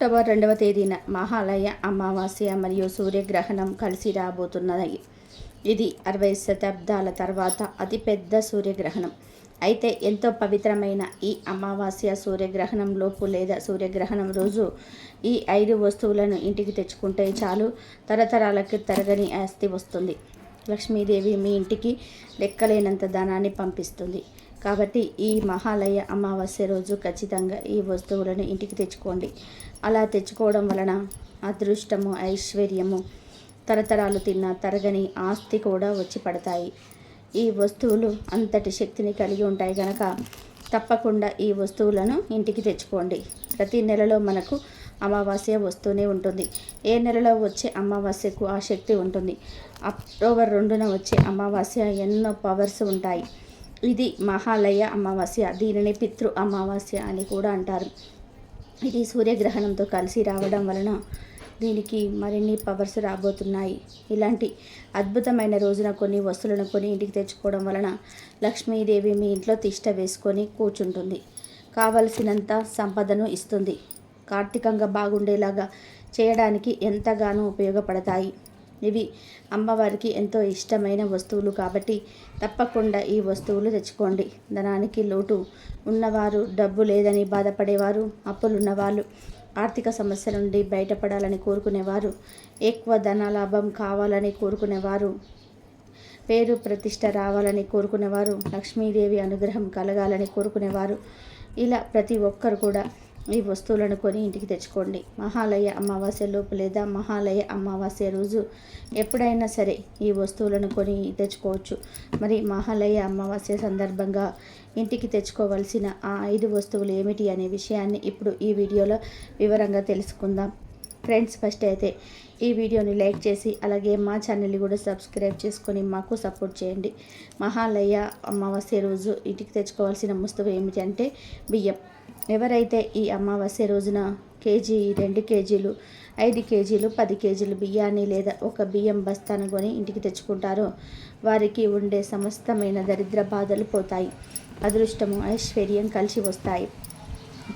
October రెండవ తేదీన మహాలయ అమావాస్య మరియు సూర్యగ్రహణం కలిసి రాబోతున్నాయి ఇది అరవై శతాబ్దాల తర్వాత అతిపెద్ద సూర్యగ్రహణం. అయితే ఎంతో పవిత్రమైన ఈ అమావాస్య సూర్యగ్రహణం లోపు లేదా సూర్యగ్రహణం రోజు ఈ ఐదు వస్తువులను ఇంటికి తెచ్చుకుంటే చాలు తరతరాలకి తరగని ఆస్తి వస్తుంది. లక్ష్మీదేవి మీ ఇంటికి లెక్కలేనంత ధనాన్ని పంపిస్తుంది. కాబట్టి ఈ మహాలయ అమావాస్య రోజు ఖచ్చితంగా ఈ వస్తువులను ఇంటికి తెచ్చుకోండి. అలా తెచ్చుకోవడం వలన అదృష్టము ఐశ్వర్యము తరతరాలు తిన్న తరగని ఆస్తి కూడా వచ్చి పడతాయి. ఈ వస్తువులు అంతటి శక్తిని కలిగి ఉంటాయి కనుక తప్పకుండా ఈ వస్తువులను ఇంటికి తెచ్చుకోండి. ప్రతి నెలలో మనకు అమావాస్య వస్తూనే ఉంటుంది. ఏ నెలలో వచ్చే అమావాస్యకు ఆ శక్తి ఉంటుంది. అక్టోబర్ రెండున వచ్చే అమావాస్య ఎన్నో పవర్స్ ఉంటాయి. ఇది మహాలయ అమావాస్య. దీనిని పితృ అమావాస్య అని కూడా అంటారు. ఇది సూర్యగ్రహణంతో కలిసి రావడం వలన దీనికి మరిన్ని పవర్స్ రాబోతున్నాయి. ఇలాంటి అద్భుతమైన రోజున కొన్ని వస్తువులను కొని ఇంటికి తెచ్చుకోవడం వలన లక్ష్మీదేవి మీ ఇంట్లో తిష్ట వేసుకొని కూర్చుంటుంది. కావలసినంత సంపదను ఇస్తుంది. కార్తీకంగా బాగుండేలాగా చేయడానికి ఎంతగానో ఉపయోగపడతాయి. ఇవి అమ్మవారికి ఎంతో ఇష్టమైన వస్తువులు కాబట్టి తప్పకుండా ఈ వస్తువులు తెచ్చుకోండి. ధనానికి లోటు ఉన్నవారు డబ్బు లేదని బాధపడేవారు అప్పులున్నవాళ్ళు ఆర్థిక సమస్య నుండి బయటపడాలని కోరుకునేవారు ఎక్కువ ధన లాభం కావాలని కోరుకునేవారు పేరు ప్రతిష్ట రావాలని కోరుకునేవారు లక్ష్మీదేవి అనుగ్రహం కలగాలని కోరుకునేవారు. ఇలా ప్రతి ఒక్కరు కూడా ఈ వస్తువులను కొని ఇంటికి తెచ్చుకోండి. మహాలయ అమావాస్య లోపు లేదా మహాలయ అమావాస్య రోజు ఎప్పుడైనా సరే ఈ వస్తువులను కొని తెచ్చుకోవచ్చు. మరి మహాలయ అమావాస్య సందర్భంగా ఇంటికి తెచ్చుకోవలసిన ఆ ఐదు వస్తువులు ఏమిటి అనే విషయాన్ని ఇప్పుడు ఈ వీడియోలో వివరంగా తెలుసుకుందాం. ఫ్రెండ్స్ ఫస్ట్ అయితే ఈ వీడియోని లైక్ చేసి అలాగే మా ఛానల్ని కూడా సబ్స్క్రైబ్ చేసుకొని మాకు సపోర్ట్ చేయండి. మహాలయ అమావాస్య రోజు ఇంటికి తెచ్చుకోవాల్సిన వస్తువు ఏమిటి అంటే బియ్యం. ఎవరైతే ఈ అమావాస్య రోజున కేజీ రెండు కేజీలు ఐదు కేజీలు పది కేజీలు బియ్యాన్ని లేదా ఒక బియ్యం బస్తాను కొని ఇంటికి తెచ్చుకుంటారో వారికి ఉండే సమస్తమైన దరిద్ర బాధలు పోతాయి. అదృష్టము ఐశ్వర్యం కలిసి వస్తాయి.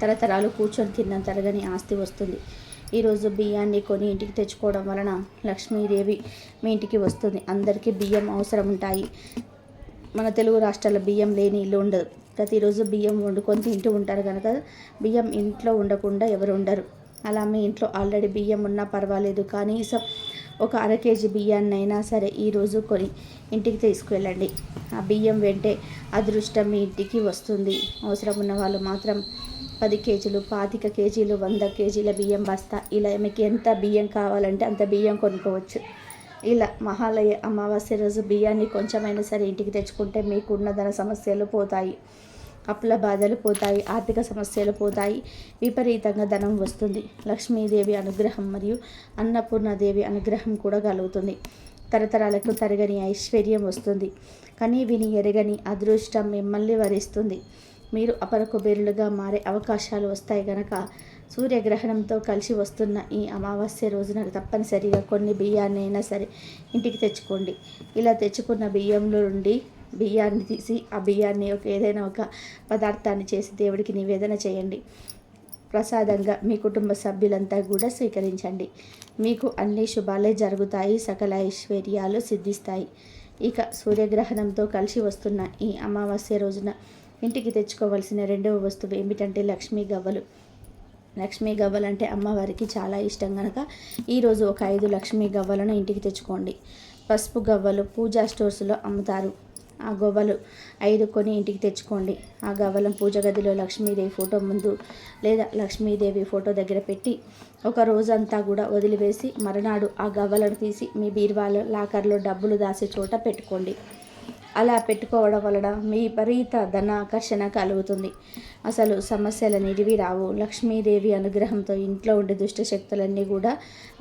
తరతరాలు కూర్చొని తిన్న తరగని ఆస్తి వస్తుంది. ఈరోజు బియ్యాన్ని కొని ఇంటికి తెచ్చుకోవడం వలన లక్ష్మీదేవి మీ ఇంటికి వస్తుంది. అందరికీ బియ్యం అవసరం ఉంటాయి మన తెలుగు రాష్ట్రాల బియ్యం లేని ఇల్లు ఉండదు. ప్రతిరోజు బియ్యం వండుకొని తింటూ ఉంటారు కనుక బియ్యం ఇంట్లో ఉండకుండా ఎవరు ఉండరు. అలా మీ ఇంట్లో ఆల్రెడీ బియ్యం ఉన్నా పర్వాలేదు కనీసం ఒక అర కేజీ బియ్యాన్ని అయినా సరే ఈరోజు కొని ఇంటికి తీసుకువెళ్ళండి. ఆ బియ్యం వెంటే అదృష్టం మీ ఇంటికి వస్తుంది. అవసరం ఉన్న వాళ్ళు మాత్రం పది కేజీలు పాతిక కేజీలు వంద కేజీల బియ్యం బస్తా. ఇలా మీకు ఎంత బియ్యం కావాలంటే అంత బియ్యం కొనుక్కోవచ్చు. ఇలా మహాలయ అమావాస్య రోజు బియ్యాన్ని కొంచెమైనా సరే ఇంటికి తెచ్చుకుంటే మీకున్న ధన సమస్యలు పోతాయి. అప్పుల బాధలు పోతాయి. ఆర్థిక సమస్యలు పోతాయి. విపరీతంగా ధనం వస్తుంది. లక్ష్మీదేవి అనుగ్రహం మరియు అన్నపూర్ణదేవి అనుగ్రహం కూడా కలుగుతుంది. తరతరాలకు తరగని ఐశ్వర్యం వస్తుంది. కానీ విని ఎరగని అదృష్టం మిమ్మల్ని వరిస్తుంది. మీరు అపర కుబేరులుగా మారే అవకాశాలు వస్తాయి కనుక సూర్యగ్రహణంతో కలిసి వస్తున్న ఈ అమావాస్య రోజున తప్పనిసరిగా కొన్ని బియ్యాన్ని అయినా సరే ఇంటికి తెచ్చుకోండి. ఇలా తెచ్చుకున్న బియ్యంలో నుండి బియ్యాన్ని తీసి ఆ బియ్యాన్ని ఒక ఏదైనా ఒక పదార్థాన్ని చేసి దేవుడికి నివేదన చేయండి. ప్రసాదంగా మీ కుటుంబ సభ్యులంతా కూడా స్వీకరించండి. మీకు అన్ని శుభాలే జరుగుతాయి సకల ఐశ్వర్యాలు సిద్ధిస్తాయి. ఇక సూర్యగ్రహణంతో కలిసి వస్తున్న ఈ అమావాస్య రోజున ఇంటికి తెచ్చుకోవలసిన రెండవ వస్తువు ఏమిటంటే లక్ష్మీ గవ్వలు. లక్ష్మీ గవ్వలు అంటే అమ్మవారికి చాలా ఇష్టం కనుక ఈరోజు ఒక ఐదు లక్ష్మీ గవ్వలను ఇంటికి తెచ్చుకోండి. పసుపు గవ్వలు పూజా స్టోర్స్లో అమ్ముతారు. ఆ గవ్వలు ఐదు కొని ఇంటికి తెచ్చుకోండి. ఆ గవ్వలను పూజ గదిలో లక్ష్మీదేవి ఫోటో ముందు లేదా లక్ష్మీదేవి ఫోటో దగ్గర పెట్టి ఒక రోజంతా కూడా వదిలివేసి మరునాడు ఆ గవ్వలను తీసి మీ బీర్వాలో లాకర్లో డబ్బులు దాసే చోట పెట్టుకోండి. అలా పెట్టుకోవడం వలన మీ విపరీత ధన ఆకర్షణ కలుగుతుంది. అసలు సమస్యలు నిడివి రావు. లక్ష్మీదేవి అనుగ్రహంతో ఇంట్లో ఉండే దుష్ట శక్తులన్నీ కూడా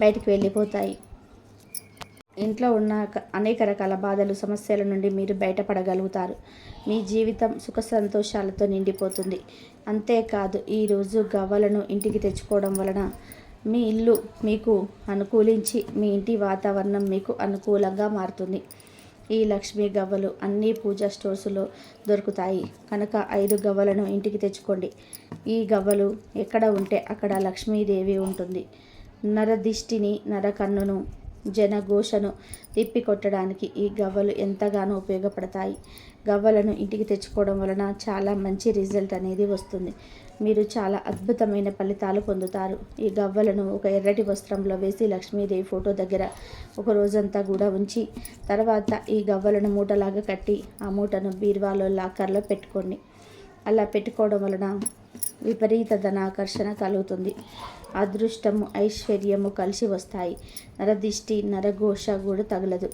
బయటికి వెళ్ళిపోతాయి. ఇంట్లో ఉన్న అనేక రకాల బాధలు సమస్యల నుండి మీరు బయటపడగలుగుతారు. మీ జీవితం సుఖ సంతోషాలతో నిండిపోతుంది. అంతేకాదు ఈరోజు గవ్వలను ఇంటికి తెచ్చుకోవడం వలన మీ ఇల్లు మీకు అనుకూలించి మీ ఇంటి వాతావరణం మీకు అనుకూలంగా మారుతుంది. ఈ లక్ష్మీ గవ్వలు అన్ని పూజా స్టోర్స్లో దొరుకుతాయి. కనుక ఐదు గవ్వలను ఇంటికి తెచ్చుకోండి. ఈ గవ్వలు ఎక్కడ ఉంటే అక్కడ లక్ష్మీదేవి ఉంటుంది. నరదిష్టిని నరకన్నును జనఘోషను తిప్పికొట్టడానికి ఈ గవ్వలు ఎంతగానో ఉపయోగపడతాయి. గవ్వలను ఇంటికి తెచ్చుకోవడం వలన చాలా మంచి రిజల్ట్ అనేది వస్తుంది. మీరు చాలా అద్భుతమైన ఫలితాలు పొందుతారు. ఈ గవ్వలను ఒక ఎర్రటి వస్త్రంలో వేసి లక్ష్మీదేవి ఫోటో దగ్గర ఒక రోజంతా కూడా ఉంచి తర్వాత ఈ గవ్వలను మూటలాగా కట్టి ఆ మూటను బీరువాలో లాకర్లో పెట్టుకోండి. అలా పెట్టుకోవడం వలన విపరీత ధనాకర్షణ కలుగుతుంది. అదృష్టము ఐశ్వర్యము కలిసి వస్తాయి. నరదిష్టి నరఘోష కూడా తగలదు.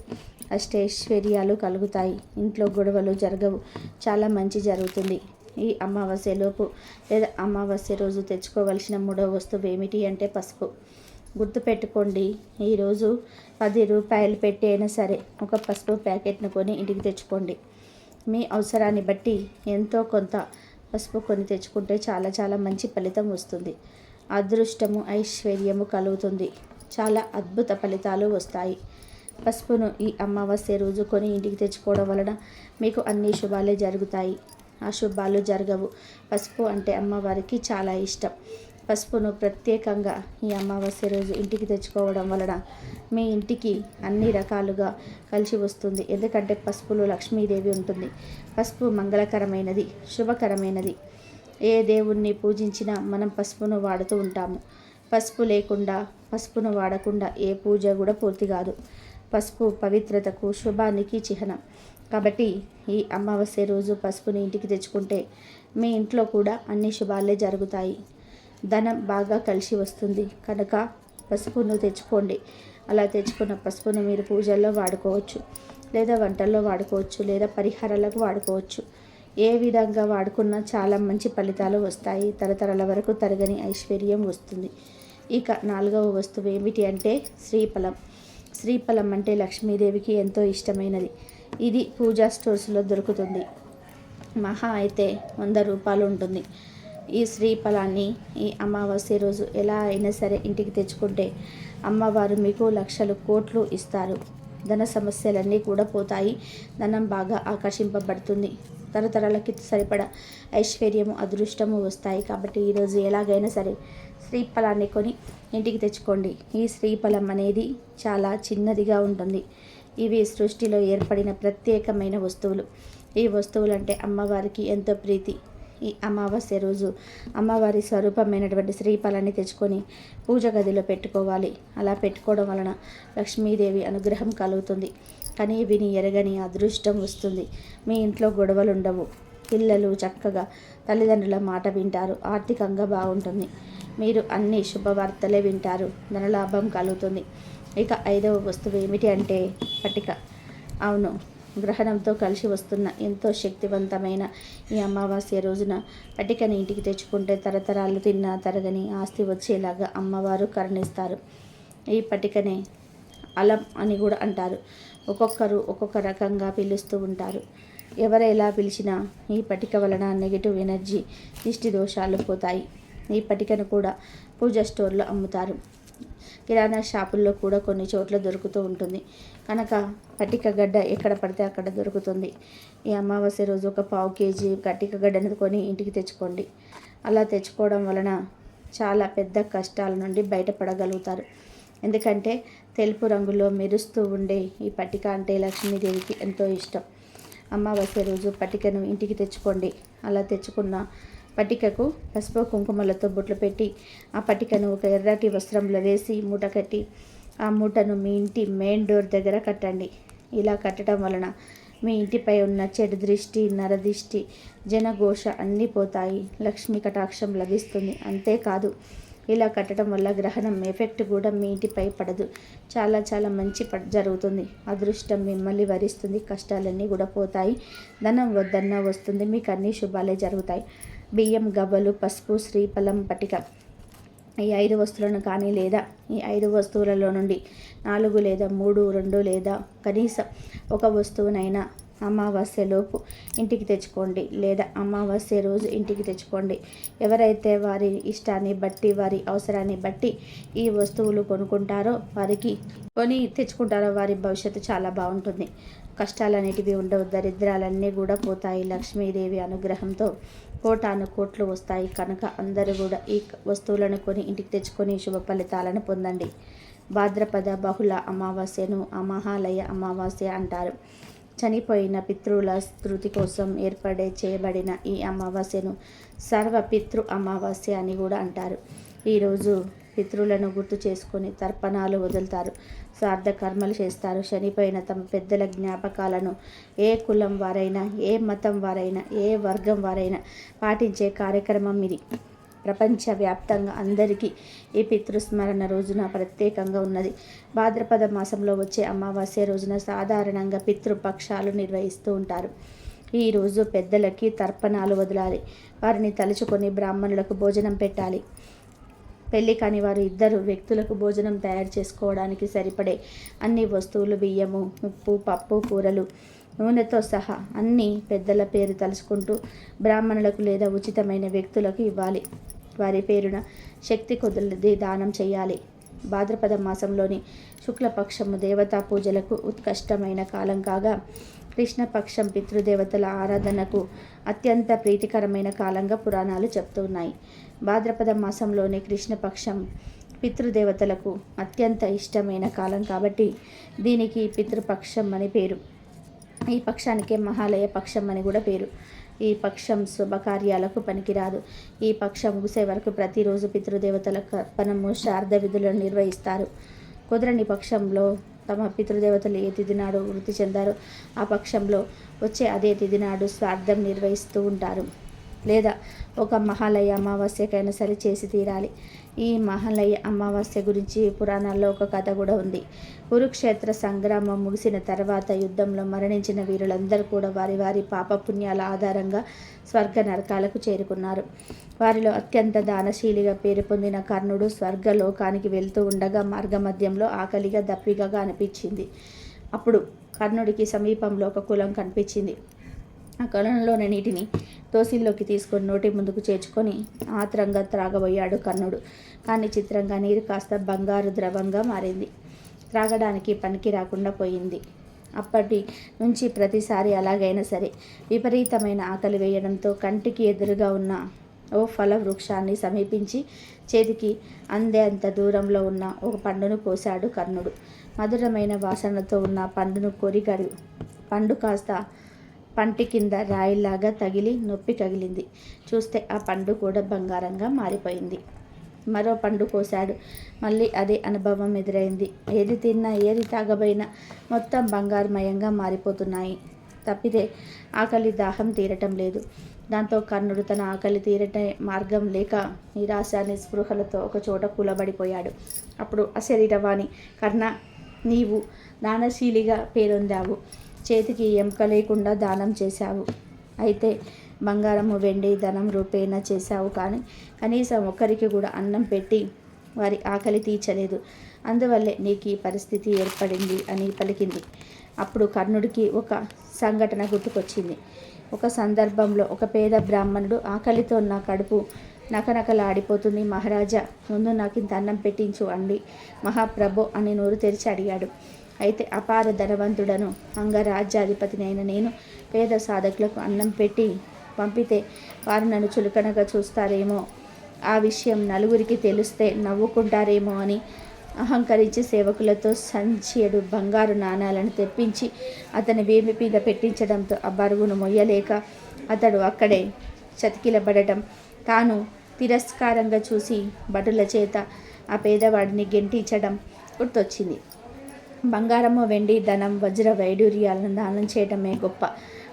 అష్టైశ్వర్యాలు కలుగుతాయి. ఇంట్లో గొడవలు జరగవు. చాలా మంచి జరుగుతుంది. ఈ అమావాస్యలోపు లేదా అమావాస్య రోజు తెచ్చుకోవలసిన మూడవ వస్తువు ఏమిటి అంటే పసుపు. గుర్తుపెట్టుకోండి ఈరోజు పది రూపాయలు పెట్టి అయినా సరే ఒక పసుపు ప్యాకెట్ను కొని ఇంటికి తెచ్చుకోండి. మీ అవసరాన్ని బట్టి ఎంతో కొంత పసుపు కొని తెచ్చుకుంటే చాలా చాలా మంచి ఫలితం వస్తుంది. అదృష్టము ఐశ్వర్యము కలుగుతుంది. చాలా అద్భుత ఫలితాలు వస్తాయి. పసుపును ఈ అమావాస్య రోజు కొని ఇంటికి తెచ్చుకోవడం వలన మీకు అన్ని శుభాలే జరుగుతాయి. అశుభాలు జరగవు. పసుపు అంటే అమ్మవారికి చాలా ఇష్టం. పసుపును ప్రత్యేకంగా ఈ అమావాస్య రోజు ఇంటికి తెచ్చుకోవడం వలన మీ ఇంటికి అన్ని రకాలుగా కలిసి వస్తుంది. ఎందుకంటే పసుపులో లక్ష్మీదేవి ఉంటుంది. పసుపు మంగళకరమైనది శుభకరమైనది. ఏ దేవుణ్ణి పూజించినా మనం పసుపును వాడుతూ ఉంటాము. పసుపు లేకుండా పసుపును వాడకుండా ఏ పూజ కూడా పూర్తి కాదు. పసుపు పవిత్రతకు శుభానికి చిహ్నం. కాబట్టి ఈ అమావాస్య రోజు పసుపుని ఇంటికి తెచ్చుకుంటే మీ ఇంట్లో కూడా అన్ని శుభాలే జరుగుతాయి. ధనం బాగా కలిసి వస్తుంది. కనుక పసుపును తెచ్చుకోండి. అలా తెచ్చుకున్న పసుపును మీరు పూజల్లో వాడుకోవచ్చు. లేదా వంటల్లో వాడుకోవచ్చు. లేదా పరిహారాలకు వాడుకోవచ్చు. ఏ విధంగా వాడుకున్నా చాలా మంచి ఫలితాలు వస్తాయి. తరతరాల వరకు తరగని ఐశ్వర్యం వస్తుంది. ఇక నాలుగవ వస్తువు ఏమిటి అంటే శ్రీఫలం. శ్రీఫలం అంటే లక్ష్మీదేవికి ఎంతో ఇష్టమైనది. ఇది పూజా స్టోర్స్లో దొరుకుతుంది. మహా అయితే వంద రూపాయలు ఉంటుంది. ఈ శ్రీఫలాన్ని ఈ అమావాస్య రోజు ఎలా అయినా సరే ఇంటికి తెచ్చుకుంటే అమ్మవారు మీకు లక్షలు కోట్లు ఇస్తారు. ధన సమస్యలన్నీ కూడా పోతాయి. ధనం బాగా ఆకర్షింపబడుతుంది. తరతరాలకి సరిపడ ఐశ్వర్యము అదృష్టము వస్తాయి. కాబట్టి ఈరోజు ఎలాగైనా సరే శ్రీఫలాన్ని కొని ఇంటికి తెచ్చుకోండి. ఈ శ్రీఫలం అనేది చాలా చిన్నదిగా ఉంటుంది. ఇవి సృష్టిలో ఏర్పడిన ప్రత్యేకమైన వస్తువులు. ఈ వస్తువులు అంటే అమ్మవారికి ఎంతో ప్రీతి. ఈ అమావాస్య రోజు అమ్మవారి స్వరూపమైనటువంటి శ్రీఫలాన్ని తెచ్చుకొని పూజ గదిలో పెట్టుకోవాలి. అలా పెట్టుకోవడం వలన లక్ష్మీదేవి అనుగ్రహం కలుగుతుంది. కానీ విని ఎరగని అదృష్టం వస్తుంది. మీ ఇంట్లో గొడవలు ఉండవు పిల్లలు చక్కగా తల్లిదండ్రుల మాట వింటారు. ఆర్థికంగా బాగుంటుంది. మీరు అన్ని శుభవార్తలే వింటారు. ధనలాభం కలుగుతుంది. ఇక ఐదవ వస్తువు ఏమిటి అంటే పట్టిక అవును గ్రహణంతో కలిసి వస్తున్న ఎంతో శక్తివంతమైన ఈ అమావాస్య రోజున పట్టికని ఇంటికి తెచ్చుకుంటే తరతరాలు తిన్నా తరగని ఆస్తి వచ్చేలాగా అమ్మవారు కరుణిస్తారు. ఈ పట్టికనే అలం అని కూడా అంటారు. ఒక్కొక్కరు ఒక్కొక్క రకంగా పిలుస్తూ ఉంటారు. ఎవరు ఎలా పిలిచినా ఈ పట్టిక వలన నెగిటివ్ ఎనర్జీ దిష్టి దోషాలు పోతాయి. ఈ పట్టికను కూడా పూజ స్టోర్లో అమ్ముతారు. కిరాణా షాపుల్లో కూడా కొన్ని చోట్ల దొరుకుతూ ఉంటుంది. కనుక పట్టిక గడ్డ ఎక్కడ పడితే అక్కడ దొరుకుతుంది. ఈ అమావాస్య రోజు ఒక పావు కేజీ కట్టిక గడ్డను కొని ఇంటికి తెచ్చుకోండి. అలా తెచ్చుకోవడం వలన చాలా పెద్ద కష్టాల నుండి బయటపడగలుగుతారు. ఎందుకంటే తెలుపు రంగులో మెరుస్తూ ఉండే ఈ పట్టిక అంటే లక్ష్మీదేవికి ఎంతో ఇష్టం. అమావాస్య రోజు పట్టికను ఇంటికి తెచ్చుకోండి. అలా తెచ్చుకున్న పట్టికకు పసుపు కుంకుమలతో బొట్లు పెట్టి ఆ పట్టికను ఒక ఎర్రటి వస్త్రంలో వేసి మూట కట్టి ఆ మూటను మీ ఇంటి మెయిన్ డోర్ దగ్గర కట్టండి. ఇలా కట్టడం వలన మీ ఇంటిపై ఉన్న చెడు దృష్టి నరదృష్టి జనఘోష అన్నీ పోతాయి. లక్ష్మి కటాక్షం లభిస్తుంది. అంతేకాదు ఇలా కట్టడం వల్ల గ్రహణం ఎఫెక్ట్ కూడా మీ ఇంటిపై పడదు. చాలా చాలా మంచి ప జరుగుతుంది. అదృష్టం మిమ్మల్ని వరిస్తుంది. కష్టాలన్నీ కూడా పోతాయి. ధనం వద్దన్నా వస్తుంది. మీకు అన్ని శుభాలే జరుగుతాయి. బియ్యం గవ్వలు పసుపు శ్రీఫలం పటిక. ఈ ఐదు వస్తువులను కానీ లేదా ఈ ఐదు వస్తువులలో నుండి నాలుగు లేదా మూడు రెండు లేదా కనీసం ఒక వస్తువునైనా అమావాస్యలోపు ఇంటికి తెచ్చుకోండి లేదా అమావాస్య రోజు ఇంటికి తెచ్చుకోండి. ఎవరైతే వారి ఇష్టాన్ని బట్టి వారి అవసరాన్ని బట్టి ఈ వస్తువులు కొనుక్కుంటారో వారికి కొని తెచ్చుకుంటారో వారి భవిష్యత్తు చాలా బాగుంటుంది. కష్టాలనేటివి ఉండవు దరిద్రాలన్నీ కూడా పోతాయి. లక్ష్మీదేవి అనుగ్రహంతో కోటాను కోట్లు వస్తాయి. కనుక అందరూ కూడా ఈ వస్తువులను కొని ఇంటికి తెచ్చుకొని శుభ ఫలితాలను పొందండి. భాద్రపద బహుళ అమావాస్యను అమహాలయ అమావాస్య అంటారు. చనిపోయిన పితృల స్థృతి కోసం ఏర్పడే చేయబడిన ఈ అమావాస్యను సర్వ పితృ అమావాస్య అని కూడా అంటారు. ఈరోజు పితృలను గుర్తు చేసుకొని తర్పణాలు వదులుతారు. శ్రాద్ధ కర్మలు చేస్తారు. చనిపోయిన తమ పెద్దల జ్ఞాపకాలను ఏ కులం వారైనా ఏ మతం వారైనా ఏ వర్గం వారైనా పాటించే కార్యక్రమం ఇది. ప్రపంచవ్యాప్తంగా అందరికీ ఈ పితృస్మరణ రోజున ప్రత్యేకంగా ఉన్నది. భాద్రపద మాసంలో వచ్చే అమావాస్య రోజున సాధారణంగా పితృపక్షాలు నిర్వహిస్తూ ఉంటారు. ఈరోజు పెద్దలకి తర్పణాలు వదలాలి. వారిని తలుచుకొని బ్రాహ్మణులకు భోజనం పెట్టాలి. పెళ్ళి కాని వారు ఇద్దరు వ్యక్తులకు భోజనం తయారు చేసుకోవడానికి సరిపడే అన్ని వస్తువులు బియ్యము ఉప్పు పప్పు కూరలు నూనెతో సహా అన్ని పెద్దల పేరు తలుచుకుంటూ బ్రాహ్మణులకు లేదా ఉచితమైన వ్యక్తులకు ఇవ్వాలి. వారి పేరున శక్తి కొద్ది దానం చేయాలి. భాద్రపద మాసంలోని శుక్లపక్షము దేవతా పూజలకు ఉత్కష్టమైన కాలం కాగా కృష్ణపక్షం పితృదేవతల ఆరాధనకు అత్యంత ప్రీతికరమైన కాలంగా పురాణాలు చెప్తున్నాయి. భాద్రపద మాసంలోని కృష్ణపక్షం పితృదేవతలకు అత్యంత ఇష్టమైన కాలం కాబట్టి దీనికి పితృపక్షం అని పేరు. ఈ పక్షానికే మహాలయ పక్షం అని కూడా పేరు. ఈ పక్షం శుభకార్యాలకు పనికిరాదు. ఈ పక్షం ముగిసే వరకు ప్రతిరోజు పితృదేవతల కర్పణము శారద విధులను నిర్వహిస్తారు. కుదరని పక్షంలో తమ పితృదేవతలు ఏ తిథి నాడు వృత్తి చెందారో. ఆ పక్షంలో వచ్చే అదే తిథి నాడు స్వార్థం నిర్వహిస్తూ ఉంటారు. లేదా ఒక మహాలయ అమావాస్యకైనా సరే చేసి తీరాలి. ఈ మహాలయ అమావాస్య గురించి పురాణాల్లో ఒక కథ కూడా ఉంది. కురుక్షేత్ర సంగ్రామం ముగిసిన తర్వాత యుద్ధంలో మరణించిన వీరులందరూ కూడా వారి వారి పాపపుణ్యాల ఆధారంగా స్వర్గ నరకాలకు చేరుకున్నారు. వారిలో అత్యంత దానశీలిగా పేరు పొందిన కర్ణుడు స్వర్గలోకానికి వెళ్తూ ఉండగా మార్గమధ్యంలో ఆకలిగా దప్పిగా అనిపించింది. అప్పుడు కర్ణుడికి సమీపంలో ఒక కులం కనిపించింది. ఆ కొలంలోని నీటిని తోసిల్లోకి తీసుకొని నోటి ముందుకు చేర్చుకొని ఆత్రంగా త్రాగబోయాడు కర్ణుడు. కానీ చిత్రంగా నీరు కాస్త బంగారు ద్రవంగా మారింది. త్రాగడానికి పనికి రాకుండా పోయింది. అప్పటి నుంచి ప్రతిసారి అలాగైనా సరే విపరీతమైన ఆకలి వేయడంతో కంటికి ఎదురుగా ఉన్న ఓ ఫల వృక్షాన్ని సమీపించి చేతికి అందే అంత దూరంలో ఉన్న ఒక పండును కోశాడు కర్ణుడు. మధురమైన వాసనతో ఉన్న పండును కొరిగాడు పండు కాస్త పంటి కింద రాయిలాగా తగిలి నొప్పి కగిలింది చూస్తే ఆ పండు కూడా బంగారంగా మారిపోయింది. మరో పండు కోశాడు. మళ్ళీ అదే అనుభవం ఎదురైంది. ఏది తిన్నా ఏది తాగబోయినా మొత్తం బంగారుమయంగా మారిపోతున్నాయి. తప్పితే ఆకలి దాహం తీరటం లేదు. దాంతో కర్ణుడు తన ఆకలి తీరట మార్గం లేక నిరాశ నిస్పృహలతో ఒక చోట కూలబడిపోయాడు. అప్పుడు అశరీరవాణి కర్ణ నీవు దానశీలిగా పేరొందావు. చేతికి ఎంక లేకుండా దానం చేశావు. అయితే బంగారము వెండి ధనం రూపేణ చేశావు కానీ కనీసం ఒక్కరికి కూడా అన్నం పెట్టి వారి ఆకలి తీర్చలేదు. అందువల్లే నీకు ఈ పరిస్థితి ఏర్పడింది అని పలికింది. అప్పుడు కర్ణుడికి ఒక సంఘటన గుర్తుకొచ్చింది. ఒక సందర్భంలో ఒక పేద బ్రాహ్మణుడు ఆకలితో నా కడుపు నకనకలాడిపోతుంది. మహారాజా ముందు నాకు ఇంత అన్నం పెట్టించు అండి. మహాప్రభు అని నోరు తెరిచి అడిగాడు. అయితే అపార ధనవంతుడను అంగరాజ్యాధిపతిని అయిన నేను పేద సాధకులకు అన్నం పెట్టి పంపితే వారు నన్ను చులకనగా చూస్తారేమో? ఆ విషయం నలుగురికి తెలిస్తే నవ్వుకుంటారేమో అని అహంకరించి సేవకులతో సంచియడు బంగారు నాణాలను తెప్పించి అతని వేమి మీద పెట్టించడంతో ఆ బరువును మొయ్యలేక అతడు అక్కడే చతికిలబడటం తాను తిరస్కారంగా చూసి భటుల చేత ఆ పేదవాడిని గెంటించడం గుర్తొచ్చింది. బంగారము వెండి ధనం వజ్ర వైడూర్యాలను దానం చేయటమే గొప్ప.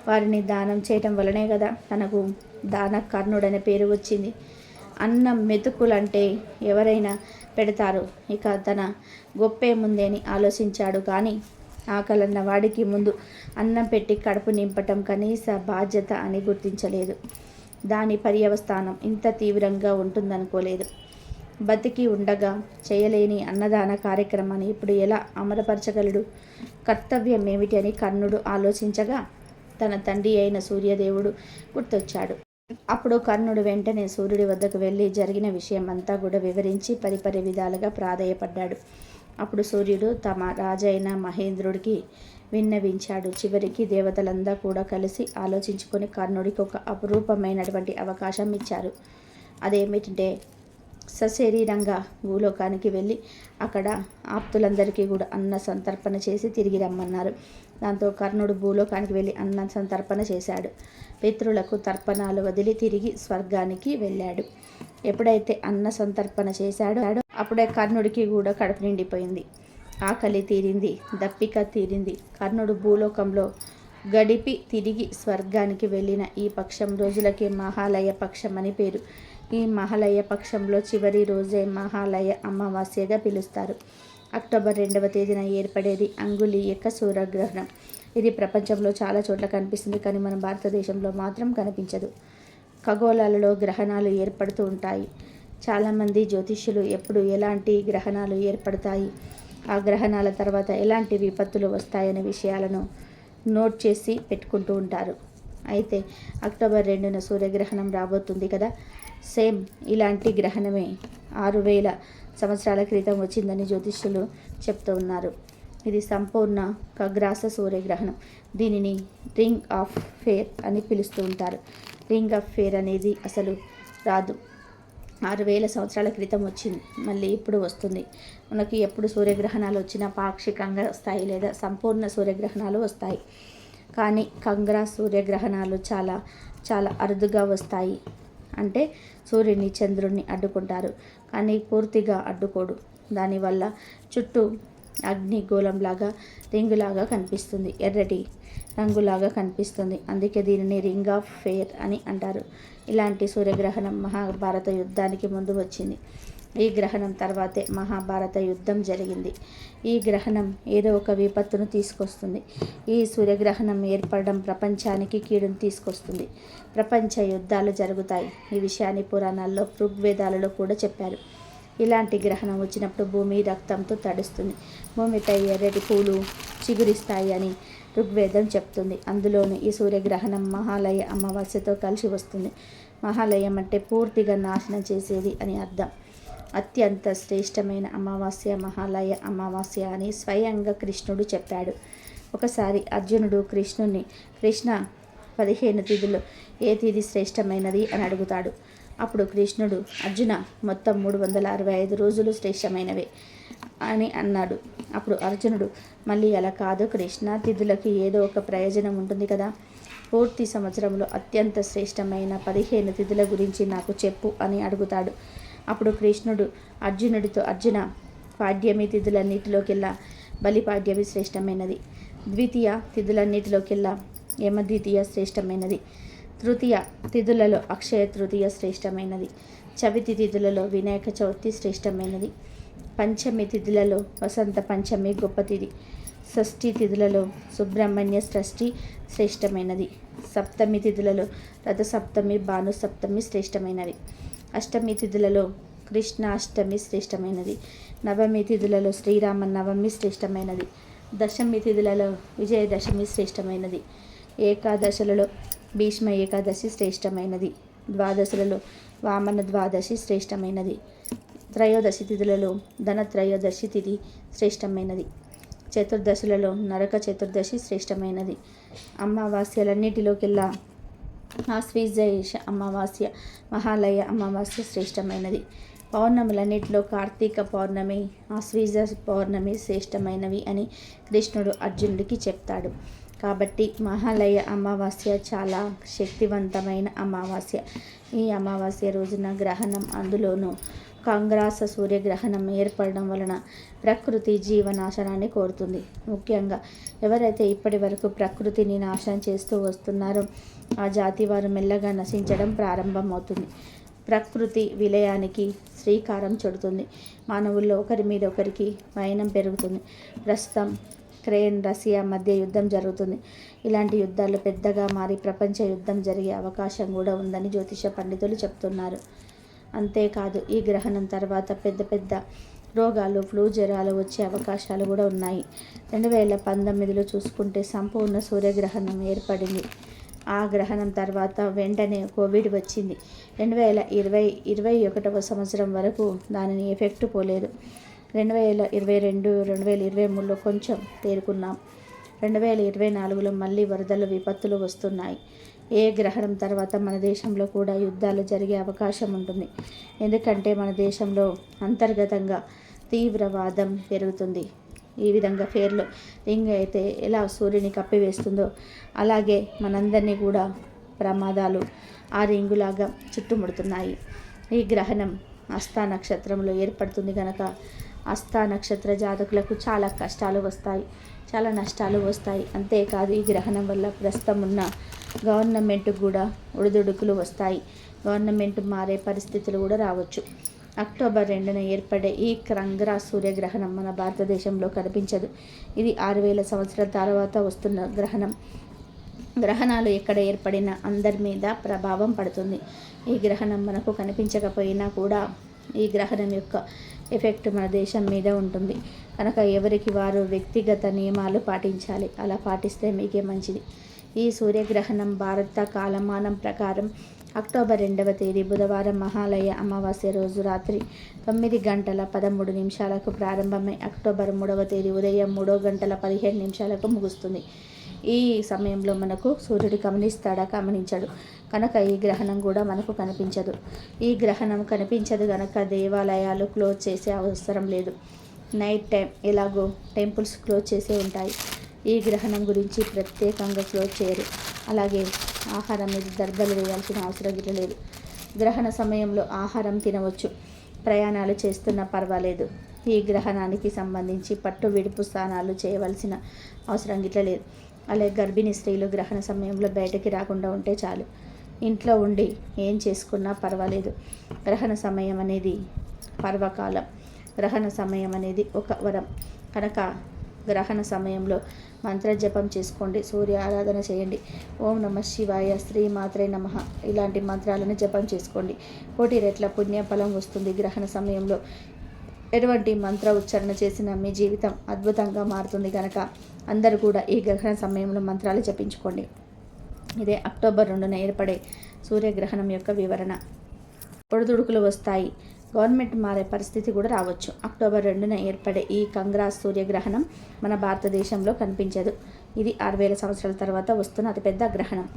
వారిని దానం చేయటం వలనే కదా తనకు దాన కర్ణుడనే పేరు వచ్చింది. అన్నం మెతుకులంటే ఎవరైనా పెడతారు. ఇక తన గొప్పే ముందేని ఆలోచించాడు. కానీ ఆకలన్న వాడికి ముందు అన్నం పెట్టి కడుపు నింపటం కనీస బాధ్యత అని గుర్తించలేదు. దాని పర్యవస్థానం ఇంత తీవ్రంగా ఉంటుందనుకోలేదు. బతికి ఉండగా చేయలేని అన్నదాన కార్యక్రమాన్ని ఇప్పుడు ఎలా అమలుపరచగలడు? కర్తవ్యం ఏమిటి అని కర్ణుడు ఆలోచించగా తన తండ్రి అయిన సూర్యదేవుడు గుర్తొచ్చాడు. అప్పుడు కర్ణుడు వెంటనే సూర్యుడి వద్దకు వెళ్ళి జరిగిన విషయం అంతా కూడా వివరించి పరిపరి విధాలుగా ప్రాధాయపడ్డాడు. అప్పుడు సూర్యుడు తమ రాజైన మహేంద్రుడికి విన్నవించాడు. చివరికి దేవతలంతా కూడా కలిసి ఆలోచించుకొని కర్ణుడికి ఒక అపురూపమైనటువంటి అవకాశం ఇచ్చారు. అదేమిటంటే సశరీరంగా భూలోకానికి వెళ్ళి అక్కడ ఆప్తులందరికీ కూడా అన్న సంతర్పణ చేసి తిరిగి రమ్మన్నారు. దాంతో కర్ణుడు భూలోకానికి వెళ్ళి అన్న సంతర్పణ చేశాడు. పితృలకు తర్పణాలు వదిలి తిరిగి స్వర్గానికి వెళ్ళాడు. ఎప్పుడైతే అన్న సంతర్పణ చేశాడో అప్పుడే కర్ణుడికి కూడా కడుపు నిండిపోయింది. ఆకలి తీరింది దప్పిక తీరింది. కర్ణుడు భూలోకంలో గడిపి తిరిగి స్వర్గానికి వెళ్ళిన ఈ పక్షం రోజులకే మహాలయ పక్షం అని పేరు. ఈ మహాలయ పక్షంలో చివరి రోజే మహాలయ అమావాస్యగా పిలుస్తారు. అక్టోబర్ రెండవ తేదీన ఏర్పడేది అంగుళీయక సూర్యగ్రహణం. ఇది ప్రపంచంలో చాలా చోట్ల కనిపిస్తుంది కానీ మన భారతదేశంలో మాత్రం కనిపించదు. ఖగోళాలలో గ్రహణాలు ఏర్పడుతూ ఉంటాయి. చాలామంది జ్యోతిష్యులు ఎప్పుడు ఎలాంటి గ్రహణాలు ఏర్పడతాయి ఆ గ్రహణాల తర్వాత ఎలాంటి విపత్తులు వస్తాయనే విషయాలను నోట్ చేసి పెట్టుకుంటూ ఉంటారు. అయితే అక్టోబర్ రెండున సూర్యగ్రహణం రాబోతుంది కదా సేమ్ ఇలాంటి గ్రహణమే ఆరు వేల సంవత్సరాల క్రితం వచ్చిందని జ్యోతిష్యులు చెప్తూ ఉన్నారు. ఇది సంపూర్ణ ఖగ్రాస సూర్యగ్రహణం. దీనిని రింగ్ ఆఫ్ ఫేర్ అని పిలుస్తూ ఉంటారు. రింగ్ ఆఫ్ ఫేర్ అనేది అసలు రాదు. ఆరు వేల సంవత్సరాల క్రితం వచ్చింది. మళ్ళీ ఇప్పుడు వస్తుంది. మనకి ఎప్పుడు సూర్యగ్రహణాలు వచ్చినా పాక్షికంగా వస్తాయి లేదా సంపూర్ణ సూర్యగ్రహణాలు వస్తాయి. కానీ కంగ్రా సూర్యగ్రహణాలు చాలా చాలా అరుదుగా వస్తాయి. అంటే సూర్యుని చంద్రుడిని అడ్డుకుంటారు. కానీ పూర్తిగా అడ్డుకోడు. దానివల్ల చుట్టూ అగ్ని గోళంలాగా రింగులాగా కనిపిస్తుంది. ఎర్రటి రంగులాగా కనిపిస్తుంది. అందుకే దీనిని రింగ్ ఆఫ్ ఫేర్ అని అంటారు. ఇలాంటి సూర్యగ్రహణం మహాభారత యుద్ధానికి ముందు వచ్చింది. ఈ గ్రహణం తర్వాతే మహాభారత యుద్ధం జరిగింది. ఈ గ్రహణం ఏదో ఒక విపత్తును తీసుకొస్తుంది. ఈ సూర్యగ్రహణం ఏర్పడడం ప్రపంచానికి కీడును తీసుకొస్తుంది. ప్రపంచ యుద్ధాలు జరుగుతాయి. ఈ విషయాన్ని పురాణాల్లో ఋగ్వేదాలలో కూడా చెప్పారు. ఇలాంటి గ్రహణం వచ్చినప్పుడు భూమి రక్తంతో తడుస్తుంది. భూమిపై ఎర్రటి పూలు చిగురిస్తాయి అని ఋగ్వేదం చెప్తుంది. అందులోని ఈ సూర్యగ్రహణం మహాలయ అమావాస్యతో కలిసి వస్తుంది. మహాలయం అంటే పూర్తిగా నాశనం చేసేది అని అర్థం. అత్యంత శ్రేష్టమైన అమావాస్య మహాలయ అమావాస్య అని స్వయంగా కృష్ణుడు చెప్పాడు. ఒకసారి అర్జునుడు కృష్ణుని కృష్ణ పదిహేను తిథులు ఏ తిథి శ్రేష్టమైనది? అని అడుగుతాడు. అప్పుడు కృష్ణుడు అర్జున మొత్తం మూడు వందల అరవై ఐదు రోజులు శ్రేష్టమైనవే అని అన్నాడు. అప్పుడు అర్జునుడు మళ్ళీ అలా కాదు కృష్ణ తిథులకి ఏదో ఒక ప్రయోజనం ఉంటుంది కదా. పూర్తి సంవత్సరంలో అత్యంత శ్రేష్టమైన పదిహేను తిథుల గురించి నాకు చెప్పు అని అడుగుతాడు. అప్పుడు కృష్ణుడు అర్జునుడితో అర్జున పాడ్యమి తిథులన్నిటిలోకెల్లా బలిపాడ్యమి శ్రేష్టమైనది. ద్వితీయ తిథులన్నిటిలోకెల్లా యమద్వితీయ శ్రేష్టమైనది. తృతీయ తిథులలో అక్షయ తృతీయ శ్రేష్టమైనది. చవితి తిథులలో వినాయక చవితి శ్రేష్టమైనది. పంచమి తిథులలో వసంత పంచమి గొప్ప తిథి. షష్ఠి తిథులలో సుబ్రహ్మణ్య షష్ఠి శ్రేష్టమైనది. సప్తమి తిథులలో రథసప్తమి భాను సప్తమి శ్రేష్టమైనవి. అష్టమి తిథులలో కృష్ణ అష్టమి శ్రేష్టమైనది. నవమి తిథులలో శ్రీరామ నవమి శ్రేష్టమైనది. దశమి తిథులలో విజయదశమి శ్రేష్టమైనది. ఏకాదశలలో భీష్మ ఏకాదశి శ్రేష్టమైనది. ద్వాదశులలో వామన ద్వాదశి శ్రేష్టమైనది. త్రయోదశి తిథులలో ధన త్రయోదశి తిథి శ్రేష్టమైనది. చతుర్దశులలో నరక చతుర్దశి శ్రేష్టమైనది. అమావాస్యలన్నిటిలోకెల్లా ఆశ్వీజయేష అమావాస్య మహాలయ అమావాస్య శ్రేష్టమైనది. పౌర్ణములన్నిటిలో కార్తీక పౌర్ణమి ఆశ్వీజ పౌర్ణమి శ్రేష్టమైనవి అని కృష్ణుడు అర్జునుడికి చెప్తాడు. కాబట్టి మహాలయ అమావాస్య చాలా శక్తివంతమైన అమావాస్య. ఈ అమావాస్య రోజున గ్రహణం అందులోనూ కాంగ్రాస సూర్యగ్రహణం ఏర్పడడం వలన ప్రకృతి జీవనాశనాన్ని కోరుతుంది. ముఖ్యంగా ఎవరైతే ఇప్పటి వరకు ప్రకృతిని నాశనం చేస్తూ వస్తున్నారో ఆ జాతి వారు మెల్లగా నశించడం ప్రారంభమవుతుంది. ప్రకృతి విలయానికి శ్రీకారం చుడుతుంది. మానవుల్లో ఒకరి మీద ఒకరికి వైనం పెరుగుతుంది. ప్రస్తుతం క్రేన్ రష్యా మధ్య యుద్ధం జరుగుతుంది. ఇలాంటి యుద్ధాలు పెద్దగా మారి ప్రపంచ యుద్ధం జరిగే అవకాశం కూడా ఉందని జ్యోతిష పండితులు చెప్తున్నారు. అంతేకాదు ఈ గ్రహణం తర్వాత పెద్ద పెద్ద రోగాలు ఫ్లూ జ్వరాలు వచ్చే అవకాశాలు కూడా ఉన్నాయి. రెండు వేల పంతొమ్మిదిలో చూసుకుంటే సంపూర్ణ సూర్యగ్రహణం ఏర్పడింది. ఆ గ్రహణం తర్వాత వెంటనే కోవిడ్ వచ్చింది. రెండు వేల ఇరవై ఇరవై ఒకటవ సంవత్సరం వరకు దానిని ఎఫెక్ట్ పోలేదు. రెండు వేల ఇరవై రెండు రెండు వేల ఇరవై మూడులో కొంచెం తేరుకున్నాం. రెండు వేల ఇరవై నాలుగులో మళ్ళీ వరదలు విపత్తులు వస్తున్నాయి. ఏ గ్రహణం తర్వాత మన దేశంలో కూడా యుద్ధాలు జరిగే అవకాశం ఉంటుంది. ఎందుకంటే మన దేశంలో అంతర్గతంగా తీవ్రవాదం పెరుగుతుంది. ఈ విధంగా ఫేర్లు రింగ్ అయితే ఎలా సూర్యుని కప్పివేస్తుందో అలాగే మనందరినీ కూడా ప్రమాదాలు ఆ రింగులాగా చుట్టుముడుతున్నాయి. ఈ గ్రహణం అస్థా నక్షత్రంలో ఏర్పడుతుంది కనుక అస్థా నక్షత్ర జాతకులకు చాలా కష్టాలు వస్తాయి. చాలా నష్టాలు వస్తాయి. అంతేకాదు ఈ గ్రహణం వల్ల ప్రస్తుతం ఉన్న గవర్నమెంట్ కూడా ఒడిదుడుకులు వస్తాయి. గవర్నమెంట్ మారే పరిస్థితులు కూడా రావచ్చు. అక్టోబర్ రెండున ఏర్పడే ఈ క్రంగ్రా సూర్యగ్రహణం మన భారతదేశంలో కనిపించదు. ఇది ఆరు వేల సంవత్సరాల తర్వాత వస్తున్న గ్రహణం. గ్రహణాలు ఎక్కడ ఏర్పడినా అందరి మీద ప్రభావం పడుతుంది. ఈ గ్రహణం మనకు కనిపించకపోయినా కూడా ఈ గ్రహణం యొక్క ఎఫెక్ట్ మన దేశం మీద ఉంటుంది. కనుక ఎవరికి వారు వ్యక్తిగత నియమాలు పాటించాలి? అలా పాటిస్తే మీకే మంచిది. ఈ సూర్యగ్రహణం భారత కాలమానం ప్రకారం అక్టోబర్ రెండవ తేదీ బుధవారం మహాలయ అమావాస్య రోజు రాత్రి తొమ్మిది గంటల పదమూడు నిమిషాలకు ప్రారంభమై అక్టోబర్ మూడవ తేదీ ఉదయం మూడో గంటల పదిహేను నిమిషాలకు ముగుస్తుంది. ఈ సమయంలో మనకు సూర్యుడు గమనిస్తాడా? గమనించడు. కనుక ఈ గ్రహణం కూడా మనకు కనిపించదు. ఈ గ్రహణం కనిపించదు కనుక దేవాలయాలు క్లోజ్ చేసే అవసరం లేదు. నైట్ టైం ఎలాగో టెంపుల్స్ క్లోజ్ చేసే ఉంటాయి. ఈ గ్రహణం గురించి ప్రత్యేకంగా క్లోజ్ చేయరు అలాగే ఆహారం మీద దర్బలు వేయాల్సిన అవసరం లేదు. గ్రహణ సమయంలో ఆహారం తినవచ్చు. ప్రయాణాలు చేస్తున్నా పర్వాలేదు. ఈ గ్రహణానికి సంబంధించి పట్టు విడుపు స్నానాలు చేయవలసిన అవసరం గిట్ల లేదు. అలాగే గర్భిణీ స్త్రీలు గ్రహణ సమయంలో బయటకి రాకుండా ఉంటే చాలు. ఇంట్లో ఉండి ఏం చేసుకున్నా పర్వాలేదు. గ్రహణ సమయం అనేది పర్వకాలం. గ్రహణ సమయం అనేది ఒక వరం. కనుక గ్రహణ సమయంలో మంత్ర జపం చేసుకోండి సూర్య ఆరాధన చేయండి. ఓం నమ శివాయ శ్రీ మాత్రే నమ. ఇలాంటి మంత్రాలను జపం చేసుకోండి. కోటి రెట్ల పుణ్యఫలం వస్తుంది గ్రహణ సమయంలో. ఎటువంటి మంత్ర ఉచ్చారణ చేసిన మీ జీవితం అద్భుతంగా మారుతుంది కనుక అందరూ కూడా ఈ గ్రహణ సమయంలో మంత్రాలు జపించుకోండి. ఇదే అక్టోబర్ రెండున ఏర్పడే సూర్యగ్రహణం యొక్క వివరణ. పొడుదుడుకులు వస్తాయి. గవర్నమెంట్ మారే పరిస్థితి కూడా రావచ్చు. అక్టోబర్ రెండున ఏర్పడే ఈ కంగ్రాస్ సూర్యగ్రహణం మన భారతదేశంలో కనిపించదు. ఇది ఆరు వేల సంవత్సరాల తర్వాత వస్తున్న అతిపెద్ద గ్రహణం.